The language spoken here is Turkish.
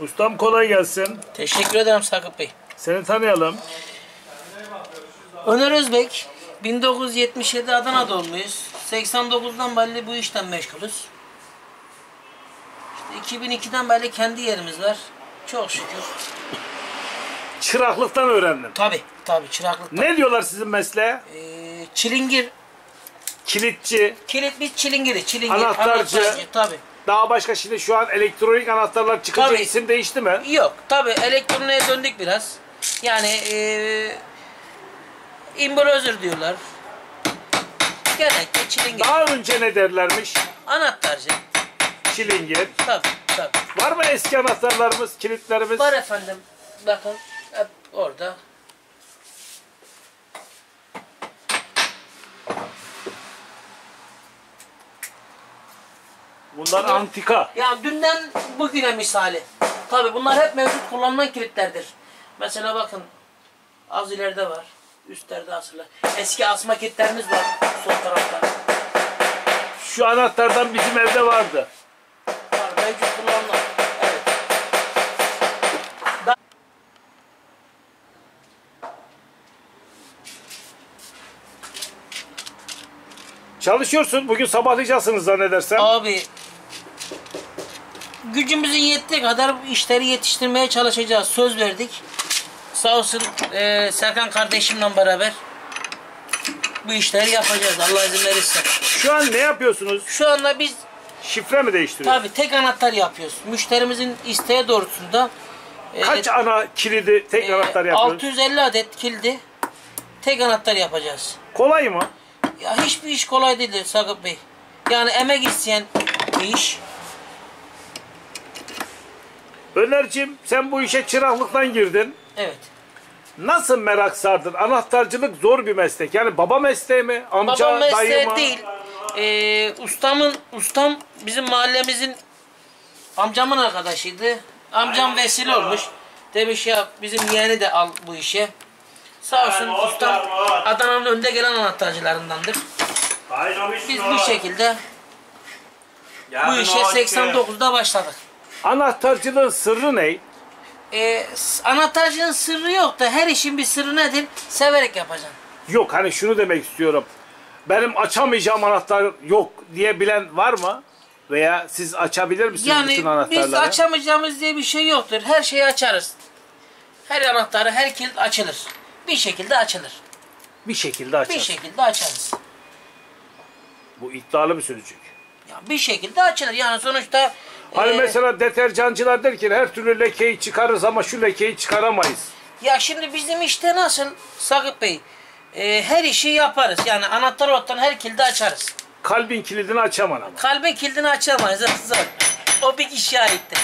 Ustam kolay gelsin. Teşekkür ederim Sakıp Bey. Seni tanıyalım. Öner Özbek. 1977 Adana doğumluyuz. 89'dan beri bu işten meşgulüz. İşte 2002'den beri kendi yerimiz var. Çok şükür. Çıraklıktan öğrendim. Tabi tabi çıraklıktan. Ne diyorlar sizin mesleğe? Ee, çilingir Kilitçi, kilit bir çilingiri, çilingir. Anahtarcı. Tabi. daha başka şimdi şu an elektronik anahtarlar çıkınca Tabii. isim değişti mi? Yok, tabi elektroniğe döndük biraz. Yani ee, imbrozör diyorlar. Genellikle çilingir. Daha önce ne derlermiş? Anahtarcı. Çilingir. Tabi, tabi. Var mı eski anahtarlarımız, kilitlerimiz? Var efendim. Bakın hep orada. Bunlar antika. Ya dünden bugüne misali. Tabi bunlar hep mevcut kullanılan kilitlerdir. Mesela bakın az ileride var. Üstlerde asılı. Eski asma kilitlerimiz var sol tarafta. Şu anahtardan bizim evde vardı. Var mevcut kullanılan. Evet. Da- Çalışıyorsun. Bugün sabahlayacaksınız zannedersem. Abi gücümüzün yettiği kadar işleri yetiştirmeye çalışacağız. Söz verdik. Sağ olsun eee, Serkan kardeşimle beraber bu işleri yapacağız Allah izin verirse. Şu an ne yapıyorsunuz? Şu anda biz Şifre mi değiştiriyorsunuz? tabi tek anahtar yapıyoruz. Müşterimizin isteği doğrultusunda eee, Kaç ana kilidi tek eee, anahtar yapıyorsunuz? 650 adet kilidi tek anahtar yapacağız. Kolay mı? Ya hiçbir iş kolay değil Sakıp Bey. Yani emek isteyen bir iş. Önerciğim sen bu işe çıraklıktan girdin. Evet. Nasıl merak sardın? Anahtarcılık zor bir meslek. Yani baba mesleği mi? Amca, Babam dayı mesleği mı? değil. Ee, ustamın, ustam bizim mahallemizin amcamın arkadaşıydı. Amcam vesile olmuş. Demiş ya bizim yeğeni de al bu işe. Sağ olsun ustam Adana'nın önde gelen anahtarcılarındandır. Biz bu şekilde bu işe 89'da başladık. Anahtarcılığın sırrı ne? Ee, anahtarcının sırrı yok da her işin bir sırrı nedir? Severek yapacaksın. Yok hani şunu demek istiyorum. Benim açamayacağım anahtar yok diye bilen var mı? Veya siz açabilir misiniz Yani bütün anahtarları? biz açamayacağımız diye bir şey yoktur. Her şeyi açarız. Her anahtarı, her kilit açılır. Bir şekilde açılır. Bir şekilde Bir açarız. şekilde açarız. Bu iddialı bir sözcük. Ya bir şekilde açılır. Yani sonuçta Hani e, mesela deterjancılar der ki her türlü lekeyi çıkarırız ama şu lekeyi çıkaramayız. ya şimdi bizim işte nasıl Sakıp Bey? e, her işi yaparız. Yani anahtar ottan her kilidi açarız. Kalbin kilidini açaman ama. Kalbin kilidini açamayız. Zor. O bir işarettir.